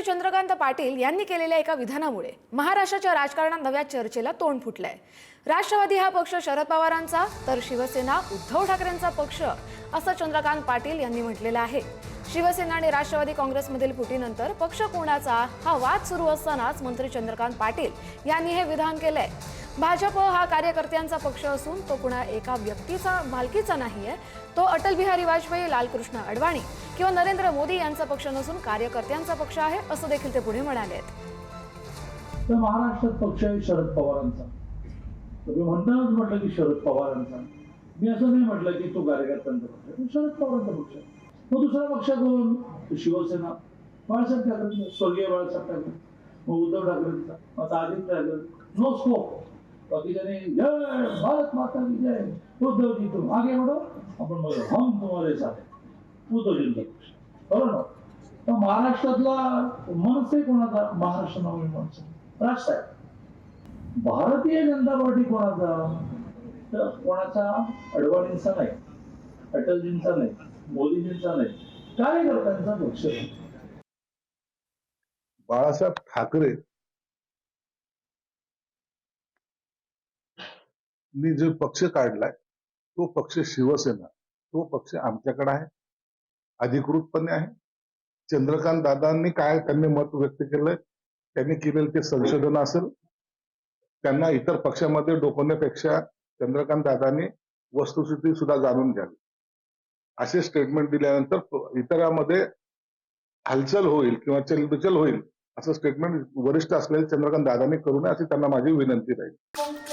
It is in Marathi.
मंत्री चंद्रकांत पाटील यांनी केलेल्या एका विधानामुळे महाराष्ट्राच्या राजकारणात नव्या चर्चेला तोंड फुटलंय. राष्ट्रवादी हा पक्ष शरद पवारांचा तर शिवसेना उद्धव ठाकरेंचा पक्ष असं चंद्रकांत पाटील यांनी म्हटलेलं आहे. शिवसेना आणि राष्ट्रवादी काँग्रेसमधील फुटीनंतर पक्ष कोणाचा हा वाद सुरू असतानाच मंत्री चंद्रकांत पाटील यांनी हे विधान केलंय. भाजप हा कार्यकर्त्यांचा पक्ष असून तो कुणा एका व्यक्तीचा मालकीचा नाहीये. तो अटल बिहारी वाजपेयी लालकृष्ण अडवाणी किंवा नरेंद्र मोदी यांचा पक्ष नसून कार्यकर्त्यांचा पक्ष आहे असं देखील ते पुढे म्हणाले महाराष्ट्रात पक्ष आहे शरद पवारांचा. तुम्ही म्हणतानाच म्हटलं की शरद पवारांचा. मी असं नाही म्हटलं की तो कार्यकर्त्यांचा पक्ष आहे. शरद पवारांचा पक्ष आहे. मग दुसरा पक्ष कोण? शिवसेना. बाळासाहेब ठाकरे. स्वर्गीय बाळासाहेब ठाकरे. मग उद्धव ठाकरेंचा. मग आदित्य ठाकरे. नो स्कोप बाकीच्याने जय भारत माता की जय. उद्धवजी तुम आगे बढो आपण मग हम तुम्हाला साथ हैं. बरोबर? ना तर महाराष्ट्रातला मनसे कोणाचा? महाराष्ट्र नवीन मनस. राष्ट्र आहे. भारतीय जनता पार्टी कोणाचा? तर कोणाचा? अडवाणींचा नाही. अटलजींचा नाही. मोदीजींचा नाही. कार्यकर्त्यांचा पक्ष? आहे. बाळासाहेब ठाकरे जो पक्ष काढलाय तो पक्ष शिवसेना तो पक्ष आमच्याकडे आहे. अधिकृतपणे आहे. चंद्रकांत दादांनी काय त्यांनी मत व्यक्त केलंय त्यांनी केलेलं ते संशोधन असेल त्यांना इतर पक्षामध्ये डोकवण्यापेक्षा चंद्रकांत दादांनी वस्तुस्थिती सुद्धा जाणून घ्यावी. असे स्टेटमेंट दिल्यानंतर इतरांमध्ये हालचाल होईल किंवा चलबिचल होईल असं स्टेटमेंट वरिष्ठ असलेले चंद्रकांत दादांनी करू नये अशी त्यांना माझी विनंती राहील.